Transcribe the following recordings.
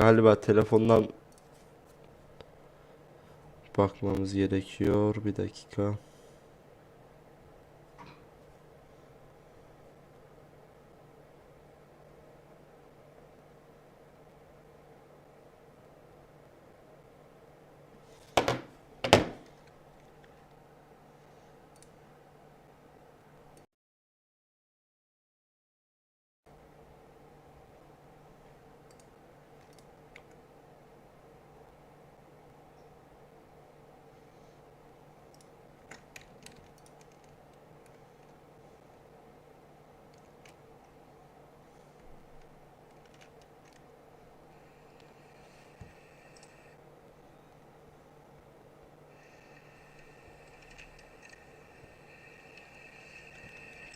Galiba telefondan bakmamız gerekiyor. Bir dakika.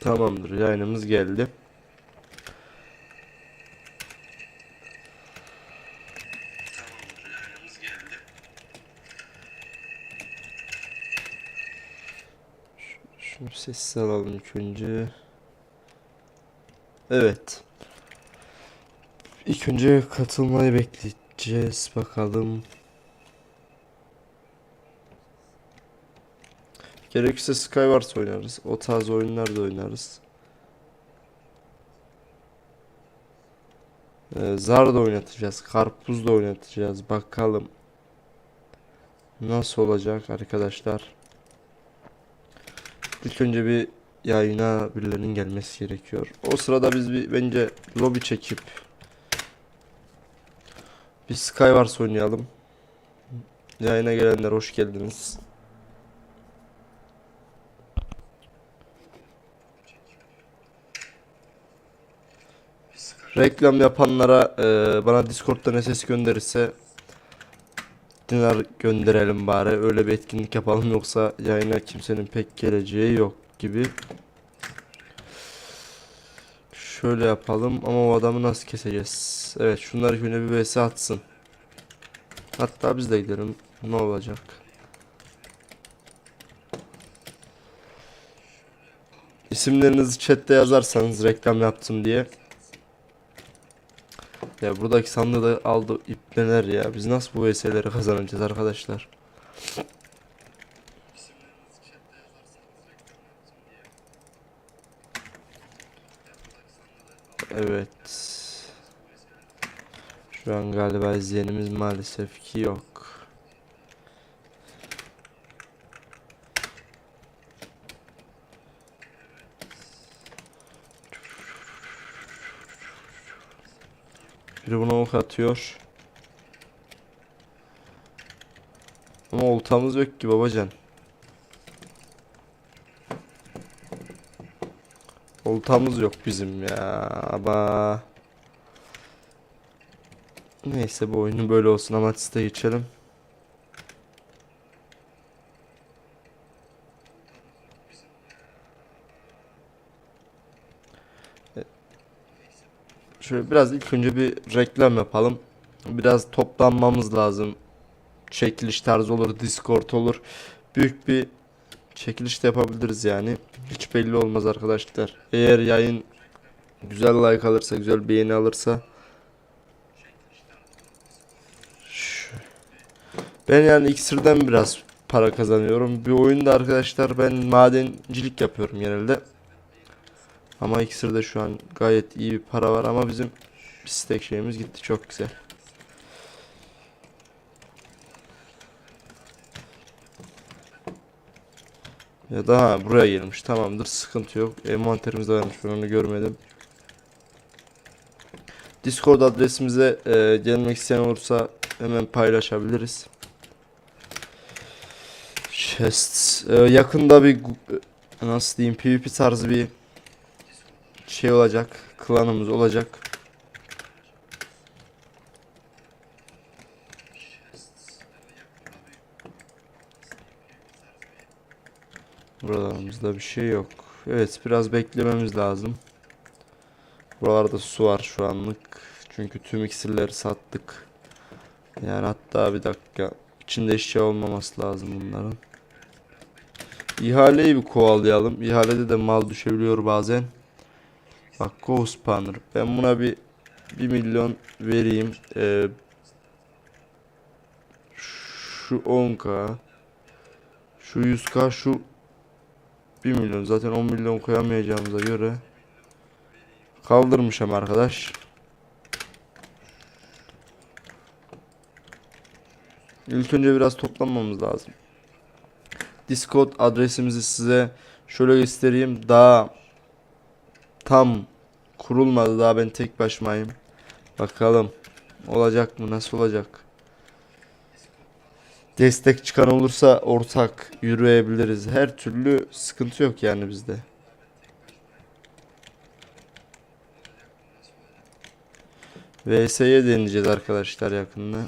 Tamamdır. Yayınımız geldi. Şunu sessiz alalım ilk önce. Evet. İlk önce katılmayı bekleyeceğiz. Bakalım. Gerekirse Skywars oynarız. O tarz oyunlar da oynarız. Ee, zar da oynatacağız. Karpuz da oynatacağız. Bakalım. Nasıl olacak arkadaşlar. İlk önce bir yayına birilerinin gelmesi gerekiyor. O sırada biz bir bence lobi çekip bir Skywars oynayalım. Yayına gelenler hoş geldiniz. Reklam yapanlara e, bana Discord'dan SS gönderirse dinar gönderelim bari. Öyle bir etkinlik yapalım yoksa yayına kimsenin pek geleceği yok gibi. Şöyle yapalım ama o adamı nasıl keseceğiz? Evet şunlar güne bir vs atsın. Hatta biz de gidelim. Ne olacak? İsimlerinizi chatte yazarsanız reklam yaptım diye. Ya buradaki sandığı da aldı ipneler ya. Biz nasıl bu vs'leri kazanacağız arkadaşlar? Evet. Şu an galiba izleyenimiz maalesef ki yok. Biri buna ok atıyor. Ama oltamız yok ki babacan. Oltamız yok bizim ya. Ama Neyse bu oyunu böyle olsun. Amatis'te geçelim. Şöyle biraz ilk önce bir reklam yapalım. Biraz toplanmamız lazım. Çekiliş tarzı olur, Discord olur. Büyük bir çekiliş de yapabiliriz yani. Hiç belli olmaz arkadaşlar. Eğer yayın güzel like alırsa, güzel beğeni alırsa Ben yani iksirden biraz para kazanıyorum. Bir oyunda arkadaşlar ben madencilik yapıyorum genelde. Ama iksirde şu an gayet iyi bir para var ama bizim istek şeyimiz gitti çok güzel. Ya da ha, buraya gelmiş tamamdır sıkıntı yok. Envanterimizde varmış ben onu görmedim. Discord adresimize e, gelmek isteyen olursa hemen paylaşabiliriz. Chests. E, yakında bir e, nasıl diyeyim PvP tarzı bir şey olacak. Klanımız olacak. Buralarımızda bir şey yok. Evet biraz beklememiz lazım. Buralarda su var şu anlık. Çünkü tüm iksirleri sattık. Yani hatta bir dakika. İçinde eşya olmaması lazım bunların. İhaleyi bir kovalayalım. İhalede de mal düşebiliyor bazen. Bak Ghost Banner. Ben buna bir 1 milyon vereyim. Ee, Şu 10k. Şu 100k şu 1 milyon. Zaten 10 milyon koyamayacağımıza göre kaldırmışım arkadaş. İlk önce biraz toplanmamız lazım. Discord adresimizi size şöyle göstereyim. Daha tam kurulmadı. Daha ben tek başımayım. Bakalım olacak mı? Nasıl olacak? Destek çıkan olursa ortak yürüyebiliriz. Her türlü sıkıntı yok yani bizde. VS'ye deneyeceğiz arkadaşlar yakında.